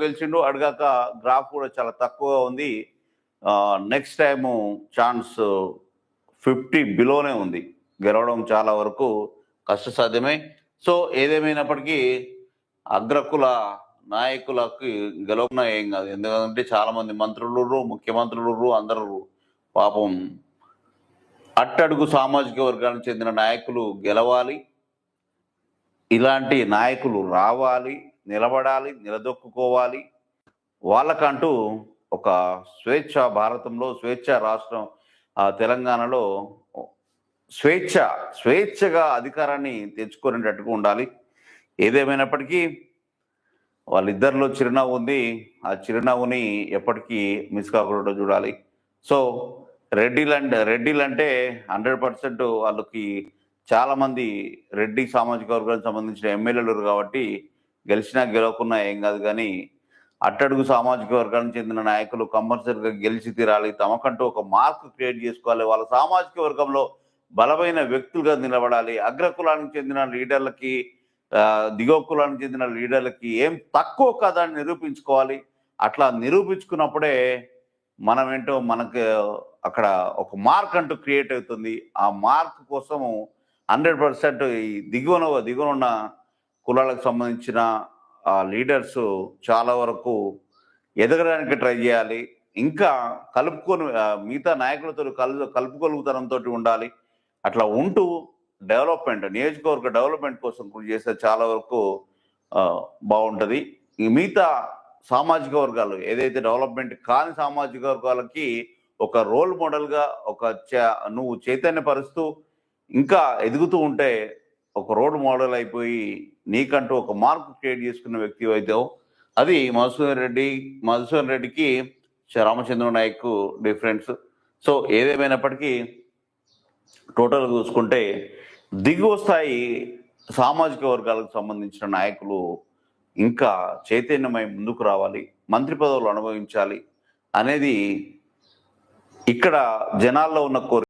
గెలిచిండు అడగాక గ్రాఫ్ కూడా చాలా తక్కువగా ఉంది. నెక్స్ట్ టైము ఛాన్స్ ఫిఫ్టీ బిలోనే ఉంది. గెలవడం చాలా వరకు కష్టసాధ్యమే. సో ఏదేమైనప్పటికీ అగ్రకుల నాయకులకి గెలవన ఏం కాదు. ఎందుకంటే చాలామంది మంత్రులు ముఖ్యమంత్రులు అందరూ పాపం అట్టడుగు సామాజిక వర్గానికి చెందిన నాయకులు గెలవాలి. ఇలాంటి నాయకులు రావాలి. నిలబడాలి నిలదొక్కుకోవాలి. వాళ్ళకంటూ ఒక స్వేచ్ఛ భారతంలో స్వేచ్ఛ రాష్ట్రం ఆ, తెలంగాణలో స్వేచ్ఛ స్వేచ్ఛగా అధికారాన్ని తెచ్చుకునేటట్టుగా ఉండాలి. ఏదేమైనప్పటికీ వాళ్ళిద్దరిలో చిరునవ్వు ఉంది. ఆ చిరునవ్వుని ఎప్పటికీ మిస్ కాకుండా చూడాలి. సో రెడ్డిలంటే రెడ్డిలంటే హండ్రెడ్ పర్సెంట్ వాళ్ళకి చాలామంది రెడ్డి సామాజిక వర్గానికి సంబంధించిన ఎమ్మెల్యేలు కాబట్టి గెలిచినా గెలవకున్నా ఏం కాదు కానీ అట్టడుగు సామాజిక వర్గానికి చెందిన నాయకులు కంపల్సరిగా గెలిచి తీరాలి. తమకంటూ ఒక మార్క్ క్రియేట్ చేసుకోవాలి. వాళ్ళ సామాజిక వర్గంలో బలమైన వ్యక్తులుగా నిలబడాలి. అగ్రకులానికి చెందిన లీడర్లకి దిగువ కులానికి చెందిన లీడర్లకి ఏం తక్కువ కాదని అని నిరూపించుకోవాలి. అట్లా నిరూపించుకున్నప్పుడే మనం ఏంటో మనకు అక్కడ ఒక మార్క్ అంటూ క్రియేట్ అవుతుంది. ఆ మార్క్ కోసము హండ్రెడ్ పర్సెంట్ ఈ దిగువన దిగువన ఉన్న కులాలకు సంబంధించిన ఆ లీడర్స్ చాలా వరకు ఎదగడానికి ట్రై చేయాలి. ఇంకా కలుపుకొని మిగతా నాయకులతో కలు కలుపుకొలుగుతనంతో ఉండాలి. అట్లా ఉంటూ డెవలప్మెంట్ నియోజకవర్గ డెవలప్మెంట్ కోసం కృషి చేస్తే చాలా వరకు బాగుంటుంది. ఈ మిగతా సామాజిక వర్గాలు ఏదైతే డెవలప్మెంట్ కాని సామాజిక వర్గాలకి ఒక రోల్ మోడల్గా ఒక చ- నువ్వు చైతన్యపరుస్తూ ఇంకా ఎదుగుతూ ఉంటే ఒక రోల్ మోడల్ అయిపోయి నీకంటూ ఒక మార్క్ క్రియేట్ చేసుకున్న వ్యక్తి అయితే అది మధుసూదన్ రెడ్డి. మధుసూదన్ రెడ్డికి రామచంద్ర నాయక్ డిఫరెన్స్. సో ఏదేమైనప్పటికీ టోటల్ చూసుకుంటే దిగువ స్థాయి సామాజిక వర్గాలకు సంబంధించిన నాయకులు ఇంకా చైతన్యమై ముందుకు రావాలి మంత్రి పదవులు అనుభవించాలి అనేది ఇక్కడ జనాల్లో ఉన్న కోరిక.